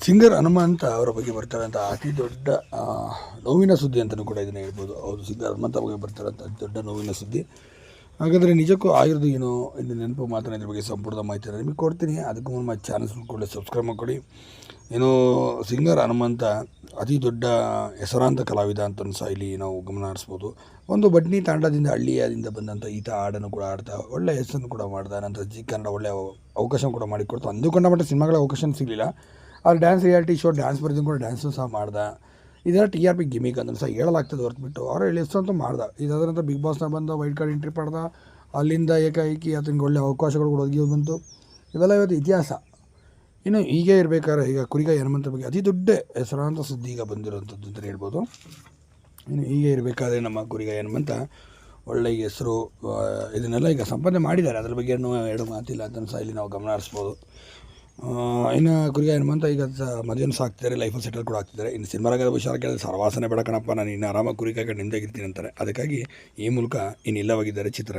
Singer Hanumantha ಅವರ ಬಗ್ಗೆ ಬರ್ತಾರಂಥ ಅತಿ ದೊಡ್ಡ ಆ, ನೋವಿನ ಸುದ್ದಿ ಅಂತಲೂ ಕೂಡ ಇದನ್ನು ಹೇಳ್ಬೋದು. ಹೌದು ಸಿಂಗರ್ ಹನುಮಂತ ಬಗ್ಗೆ ಬರ್ತಾರಂಥ ಅತಿ ದೊಡ್ಡ ನೋವಿನ ಸುದ್ದಿ. ಹಾಗಾದರೆ ನಿಜಕ್ಕೂ ಆಗಿರೋದು ಏನು ಇದು ನೆನಪು ಮಾತ್ರ ಇದ್ರ ಬಗ್ಗೆ ಸಂಪೂರ್ಣ ಮಾಹಿತಿ ನಿಮಗೆ ಕೊಡ್ತೀನಿ. ಅದಕ್ಕೂ ಮುನ್ನ ಚಾನಲ್ಸ್ ಕೂಡ ಸಬ್ಸ್ಕ್ರೈಬ್ ಮಾಡ್ಕೊಳ್ಳಿ. ಏನೋ ಸಿಂಗರ್ ಹನುಮಂತ ಅತಿ ದೊಡ್ಡ ಹೆಸರಾಂತ ಕಲಾವಿದ ಅಂತ ಸಹ ಇಲ್ಲಿ ನಾವು ಗಮನ ಹರಿಸ್ಬೋದು. ಒಂದು ಬಡ್ನಿ ತಾಂಡದಿಂದ ಹಳ್ಳಿಯಿಂದ ಬಂದಂಥ ಈತ ಹಾಡನ್ನು ಕೂಡ ಆಡ್ತಾ ಒಳ್ಳೆ ಹೆಸರನ್ನು ಕೂಡ ಮಾಡ್ದ ನಂತರ ಜಿ ಕನ್ನಡ ಒಳ್ಳೆಯ ಅವಕಾಶ ಕೂಡ ಮಾಡಿಕೊಡ್ತು. ಅಂದುಕೊಂಡ ಮಟ್ಟ ಸಿನಿಮಾಗಳ ಅವಕಾಶ ಸಿಗಲಿಲ್ಲ. ಅಲ್ಲಿ ಡ್ಯಾನ್ಸ್ ರಿಯಾಲಿಟಿ ಶೋ ಡ್ಯಾನ್ಸ್ ಬರ್ದಿಂದ ಕೂಡ ಡ್ಯಾನ್ಸು ಸಹ ಮಾಡ್ದ. ಇದೆಲ್ಲ ಟಿ ಆರ್ ಪಿ ಗಿಮಿಕ್ ಅಂದ್ರೆ ಸಹ ಹೇಳಲಾಗ್ತದೆ ಹೊರತುಬಿಟ್ಟು. ಅವರು ಅಂತ ಮಾಡ್ದ. ಇದಾದ ನಂತರ ಬಿಗ್ ಬಾಸ್ನ ಬಂದ ವೈಲ್ಡ್ ಕಾರ್ಡ್ ಎಂಟ್ರಿ ಪಡೆದ. ಅಲ್ಲಿಂದ ಏಕಾಏಕಿ ಆತನಿಗೆ ಒಳ್ಳೆ ಅವಕಾಶಗಳು ಕೂಡ ಒದಗಿ ಬಂತು. ಇವೆಲ್ಲ ಇವತ್ತು ಇತಿಹಾಸ. ಇನ್ನು ಹೀಗೆ ಇರಬೇಕಾದ್ರೆ ಈಗ ಕುರಿಗ ಹನುಮಂತ ಬಗ್ಗೆ ಅತಿ ದೊಡ್ಡ ಹೆಸರಾಂತ ಸುದ್ದಿ ಈಗ ಬಂದಿರುವಂಥದ್ದು ಅಂತಲೇ ಹೇಳ್ಬೋದು. ಇನ್ನು ಹೀಗೆ ಇರಬೇಕಾದ್ರೆ ನಮ್ಮ ಕುರಿಗ ಹನುಮಂತ ಒಳ್ಳೆಯ ಹೆಸರು ಇದನ್ನೆಲ್ಲ ಈಗ ಸಂಪಾದನೆ ಮಾಡಿದ್ದಾರೆ. ಅದ್ರ ಬಗ್ಗೆ ಏನು ಎರಡು ಮಾತಿಲ್ಲ ಅಂತ ಸಹ ಇಲ್ಲಿ ನಾವು ಗಮನ ಹರಿಸ್ಬೋದು. ಇನ್ನು ಏನು ಹನುಮಂತ ಈಗ ಮದುವೆನೂ ಸಾಕ್ತಿದ್ದಾರೆ ಲೈಫಲ್ಲಿ ಸೆಟಲ್ ಕೂಡ ಆಗ್ತಿದ್ದಾರೆ ಇನ್ನು ಸಿನಿಮಾ ರಂಗದ ವಿಚಾರ ಕೇಳಿದ್ರೆ ಸರ್ವಾಸನೆ ಬೇಡ ಕಣಪ್ಪ, ನಾನು ಇನ್ನು ಆರಾಮಾಗಿ ಕುರಿ ನಿಂದಾಗಿರ್ತೀನಿ ಅಂತಾರೆ. ಅದಕ್ಕಾಗಿ ಈ ಮೂಲಕ ಇನ್ನು ಇಲ್ಲವಾಗಿದ್ದಾರೆ ಚಿತ್ರ